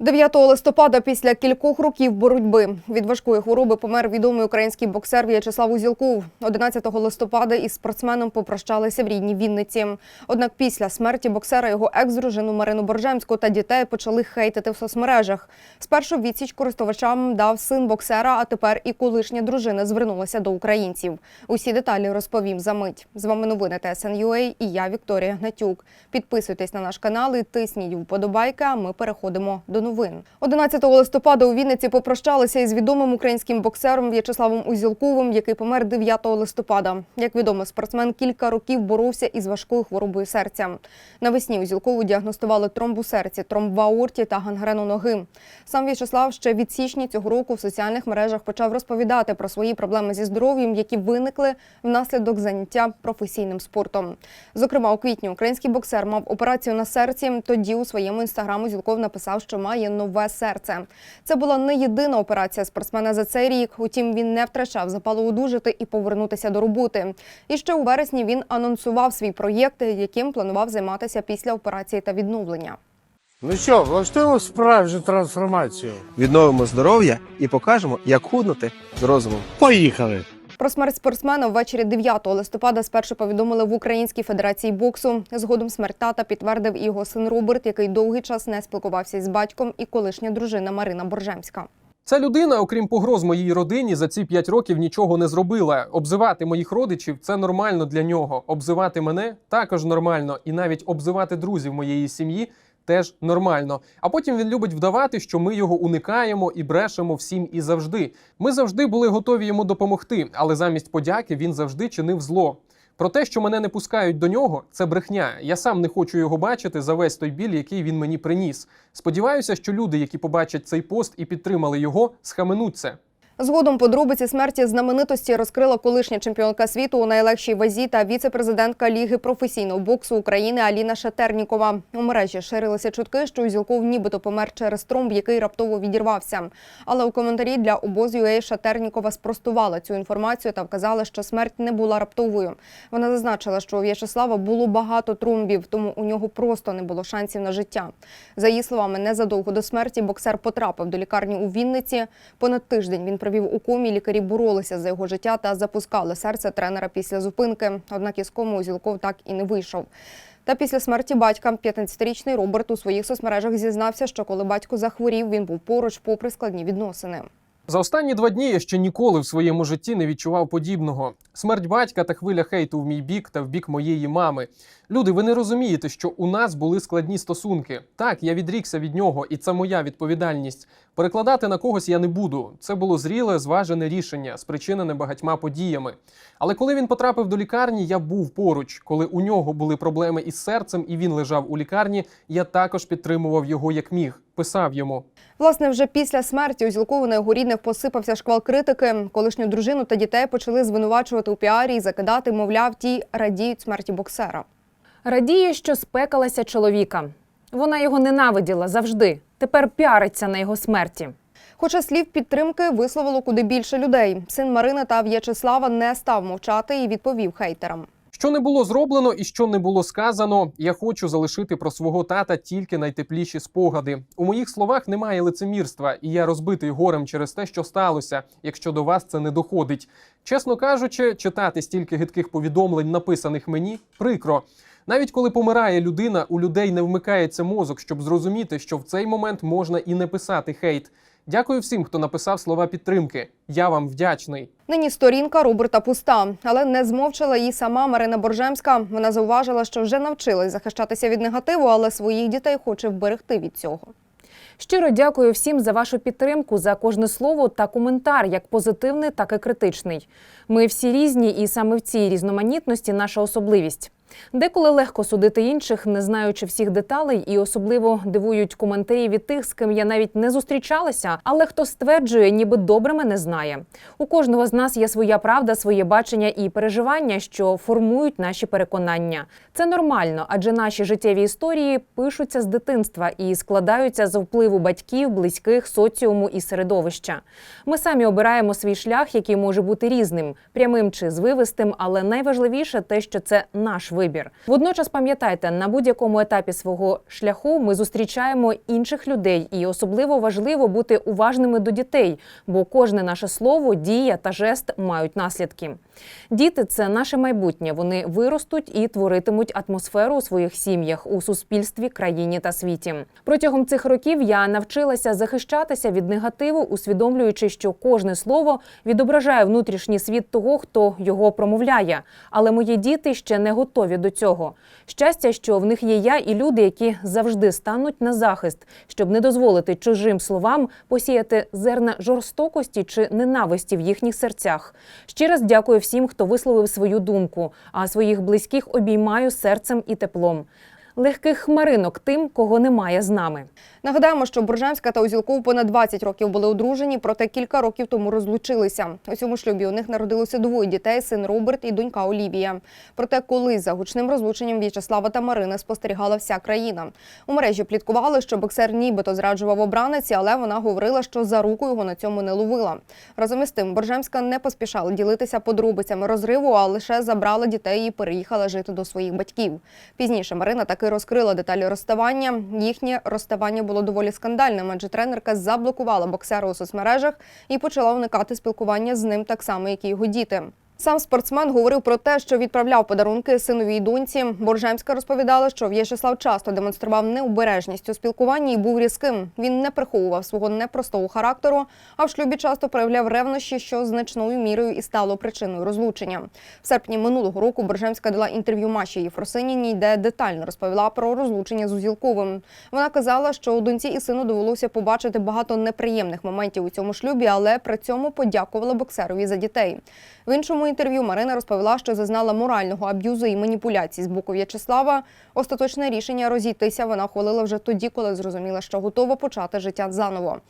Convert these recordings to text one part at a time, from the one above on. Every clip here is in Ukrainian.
9 листопада після кількох років боротьби від важкої хвороби помер відомий український боксер В'ячеслав Узілков. 11 листопада із спортсменом попрощалися в рідній Вінниці. Однак після смерті боксера його екс-дружину Марину Боржемську та дітей почали хейтити в соцмережах. Спершу відсіч користувачам дав син боксера, а тепер і колишня дружина звернулася до українців. Усі деталі розповім за мить. З вами новини ТСН.UA і я Вікторія Гнатюк. Підписуйтесь на наш канал і тисніть вподобайки. А ми переходимо до новин. 11 листопада у Вінниці попрощалися із відомим українським боксером В'ячеславом Узілковим, який помер 9 листопада. Як відомо, спортсмен кілька років боровся із важкою хворобою серця. Навесні Узілкову діагностували тромб у серці, тромб в аорті та гангрену ноги. Сам В'ячеслав ще від січня цього року в соціальних мережах почав розповідати про свої проблеми зі здоров'ям, які виникли внаслідок заняття професійним спортом. Зокрема, у квітні український боксер мав операцію на серці. Тоді у своєму інстаграму Зілков написав, що має нове серце. Це була не єдина операція спортсмена за цей рік. Утім, він не втрачав запалу одужати і повернутися до роботи. І ще у вересні він анонсував свій проєкт, яким планував займатися після операції та відновлення. Ну що, влаштуємо справжню трансформацію. відновимо здоров'я і покажемо, як худнути з розумом. Поїхали! Про смерть спортсмена ввечері 9 листопада спершу повідомили в Українській федерації боксу. Згодом смерть тата підтвердив і його син Роберт, який довгий час не спілкувався із батьком, і колишня дружина Марина Боржемська. Ця людина, окрім погроз моїй родині, за ці п'ять років нічого не зробила. Обзивати моїх родичів це нормально для нього. Обзивати мене також нормально, і навіть обзивати друзів моєї сім'ї теж нормально. А потім він любить вдавати, що ми його уникаємо і брешемо всім і завжди. Ми завжди були готові йому допомогти, але замість подяки він завжди чинив зло. Про те, що мене не пускають до нього, це брехня. Я сам не хочу його бачити за весь той біль, який він мені приніс. Сподіваюся, що люди, які побачать цей пост і підтримали його, схаменуться. Згодом подробиці смерті знаменитості розкрила колишня чемпіонка світу у найлегшій вазі та віце-президентка Ліги професійного боксу України Аліна Шатернікова. У мережі ширилися чутки, що Узілков нібито помер через тромб, який раптово відірвався. Але у коментарі для обоз.ua Шатернікова спростувала цю інформацію та вказала, що смерть не була раптовою. Вона зазначила, що у В'ячеслава було багато тромбів, тому у нього просто не було шансів на життя. За її словами, незадовго до смерті боксер потрапив до лікарні у Вінниці. Понад тиждень він провів у комі. Лікарі боролися за його життя та запускали серце тренера після зупинки. Однак із кому Узілков так і не вийшов. Та після смерті батька 15-річний Роберт у своїх соцмережах зізнався, що коли батько захворів, він був поруч попри складні відносини. За останні два дні я ще ніколи в своєму житті не відчував подібного. Смерть батька та хвиля хейту в мій бік та в бік моєї мами. Люди, ви не розумієте, що у нас були складні стосунки. Так, я відрікся від нього, і це моя відповідальність. Перекладати на когось я не буду. Це було зріле, зважене рішення, спричинене багатьма подіями. Але коли він потрапив до лікарні, я був поруч. Коли у нього були проблеми із серцем і він лежав у лікарні, я також підтримував його як міг. Писав йому. Власне, вже після смерті Узілкову на його рідних посипався шквал критики. Колишню дружину та дітей почали звинувачувати у піарі і закидати, мовляв, ті радіють смерті боксера. Радіє, що спекалася чоловіка. Вона його ненавиділа завжди. Тепер піариться на його смерті. Хоча слів підтримки висловило куди більше людей. Син Марини та В'ячеслава не став мовчати і відповів хейтерам. Що не було зроблено і що не було сказано, я хочу залишити про свого тата тільки найтепліші спогади. У моїх словах немає лицемірства, і я розбитий горем через те, що сталося, якщо до вас це не доходить. Чесно кажучи, читати стільки гидких повідомлень, написаних мені, прикро. Навіть коли помирає людина, у людей не вмикається мозок, щоб зрозуміти, що в цей момент можна і не писати хейт. Дякую всім, хто написав слова підтримки. Я вам вдячний. Нині сторінка Роберта пуста, але не змовчала і сама Марина Боржемська. Вона зауважила, що вже навчилась захищатися від негативу, але своїх дітей хоче вберегти від цього. Щиро дякую всім за вашу підтримку, за кожне слово та коментар, як позитивний, так і критичний. Ми всі різні, і саме в цій різноманітності наша особливість. Деколи легко судити інших, не знаючи всіх деталей, і особливо дивують коментарі від тих, з ким я навіть не зустрічалася, але хто стверджує, ніби добре мене знає. У кожного з нас є своя правда, своє бачення і переживання, що формують наші переконання. Це нормально, адже наші життєві історії пишуться з дитинства і складаються з впливу батьків, близьких, соціуму і середовища. Ми самі обираємо свій шлях, який може бути різним, прямим чи звивистим, але найважливіше те, що це наш. Вибір. Водночас пам'ятайте, на будь-якому етапі свого шляху ми зустрічаємо інших людей, і особливо важливо бути уважними до дітей, бо кожне наше слово, дія та жест мають наслідки. Діти це наше майбутнє. Вони виростуть і творитимуть атмосферу у своїх сім'ях, у суспільстві, країні та світі. Протягом цих років я навчилася захищатися від негативу, усвідомлюючи, що кожне слово відображає внутрішній світ того, хто його промовляє. Але мої діти ще не готові до цього. Щастя, що в них є я і люди, які завжди стануть на захист, щоб не дозволити чужим словам посіяти зерна жорстокості чи ненависті в їхніх серцях. Ще раз дякую всім, хто висловив свою думку, а своїх близьких обіймаю серцем і теплом. Легких хмаринок тим, кого немає з нами. Нагадаємо, що Боржемська та Узілков понад 20 років були одружені, проте кілька років тому розлучилися. У цьому шлюбі у них народилося двоє дітей: син Роберт і донька Олівія. Проте, коли за гучним розлученням В'ячеслава та Марини спостерігала вся країна. У мережі пліткували, що боксер нібито зраджував обраниці, але вона говорила, що за руку його на цьому не ловила. Разом із тим, Боржемська не поспішала ділитися подробицями розриву, а лише забрала дітей і переїхала жити до своїх батьків. Пізніше Марина таки розкрила деталі розставання. Їхнє розставання було доволі скандальним, адже тренерка заблокувала боксера у соцмережах і почала уникати спілкування з ним так само, як і його діти. Сам спортсмен говорив про те, що відправляв подарунки синовій доньці. Боржемська розповідала, що В'ячеслав часто демонстрував необережність у спілкуванні і був різким. Він не приховував свого непростого характеру, а в шлюбі часто проявляв ревнощі, що значною мірою і стало причиною розлучення. В серпні минулого року Боржемська дала інтерв'ю Маші Єфросиніній, де детально розповіла про розлучення з Узілковим. Вона казала, що у доньці і сину довелося побачити багато неприємних моментів у цьому шлюбі, але при цьому подякувала боксерові за дітей. В іншому інтерв'ю Марина розповіла, що зазнала морального аб'юзу і маніпуляцій з боку В'ячеслава. Остаточне рішення розійтися вона ухвалила вже тоді, коли зрозуміла, що готова почати життя заново.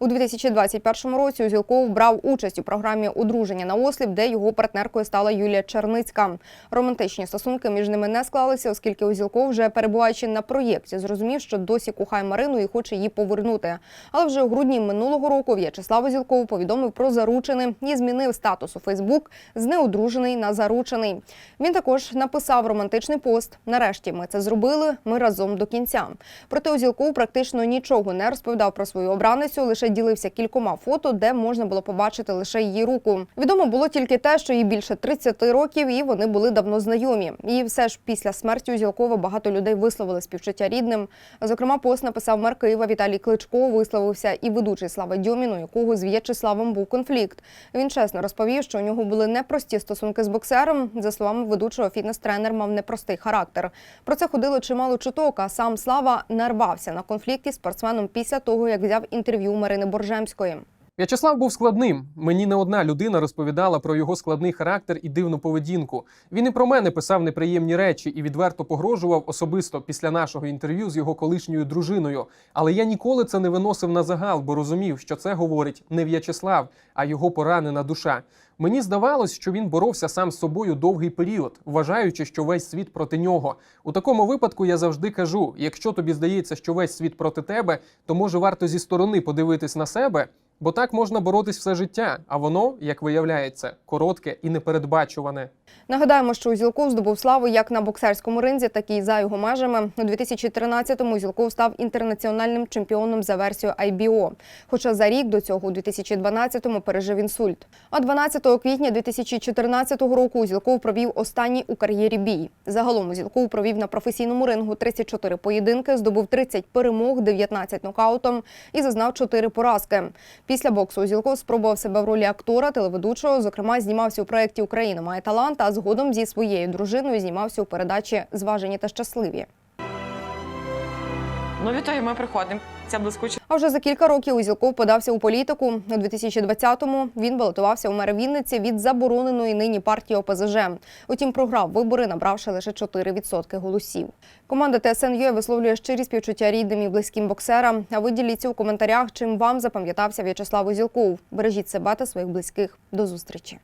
У 2021 році Узілков брав участь у програмі одруження на осліп, де його партнеркою стала Юлія Черницька. Романтичні стосунки між ними не склалися, оскільки Узілков, вже перебуваючи на проєкті, зрозумів, що досі кохає Марину і хоче її повернути. Але вже у грудні минулого року В'ячеслав Узілков повідомив про заручини і змінив статус у Фейсбук з неодружений на заручений. Він також написав романтичний пост. Нарешті ми це зробили. Ми разом до кінця. Проте Узілков практично нічого не розповідав про свою обраницю, лише ділився кількома фото, де можна було побачити лише її руку. Відомо було тільки те, що їй більше 30 років, і вони були давно знайомі. І все ж після смерті Узілкова багато людей висловили співчуття рідним. Зокрема, пост написав мер Києва Віталій Кличко, висловився і ведучий Слава Дьомін, у якого з В'ячеславом був конфлікт. Він чесно розповів, що у нього були непрості стосунки з боксером. За словами ведучого, фітнес-тренер мав непростий характер. Про це ходило чимало чуток. А сам Слава нарвався на конфлікт із спортсменом після того, як взяв інтерв'ю Марини Боржемської. В'ячеслав був складним. Мені не одна людина розповідала про його складний характер і дивну поведінку. Він і про мене писав неприємні речі і відверто погрожував особисто після нашого інтерв'ю з його колишньою дружиною. Але я ніколи це не виносив на загал, бо розумів, що це говорить не В'ячеслав, а його поранена душа. Мені здавалось, що він боровся сам з собою довгий період, вважаючи, що весь світ проти нього. У такому випадку я завжди кажу: якщо тобі здається, що весь світ проти тебе, то може варто зі сторони подивитись на себе. Бо так можна боротись все життя, а воно, як виявляється, коротке і непередбачуване. Нагадаємо, що Узілков здобув славу як на боксерському ринзі, так і за його межами. У 2013-му Узілков став інтернаціональним чемпіоном за версією IBO. Хоча за рік до цього, у 2012-му, пережив інсульт. А 12 квітня 2014 року Узілков провів останній у кар'єрі бій. Загалом Узілков провів на професійному рингу 34 поєдинки, здобув 30 перемог, 19 нокаутом і зазнав 4 поразки. Після боксу Узілков спробував себе в ролі актора, телеведучого. Зокрема, знімався у проєкті Україна має талант, а згодом зі своєю дружиною знімався у передачі Зважені та щасливі. Ну, відтоді ми приходимо. Ця блискуча А вже за кілька років Узілков подався у політику. У 2020-му він балотувався у мери Вінниці від забороненої нині партії ОПЗЖ. Утім, програв вибори, набравши лише 4% голосів. Команда ТСНЮ висловлює щирі співчуття рідним і близьким боксерам. А ви діліться у коментарях, чим вам запам'ятався В'ячеслав Узілков. Бережіть себе та своїх близьких. До зустрічі.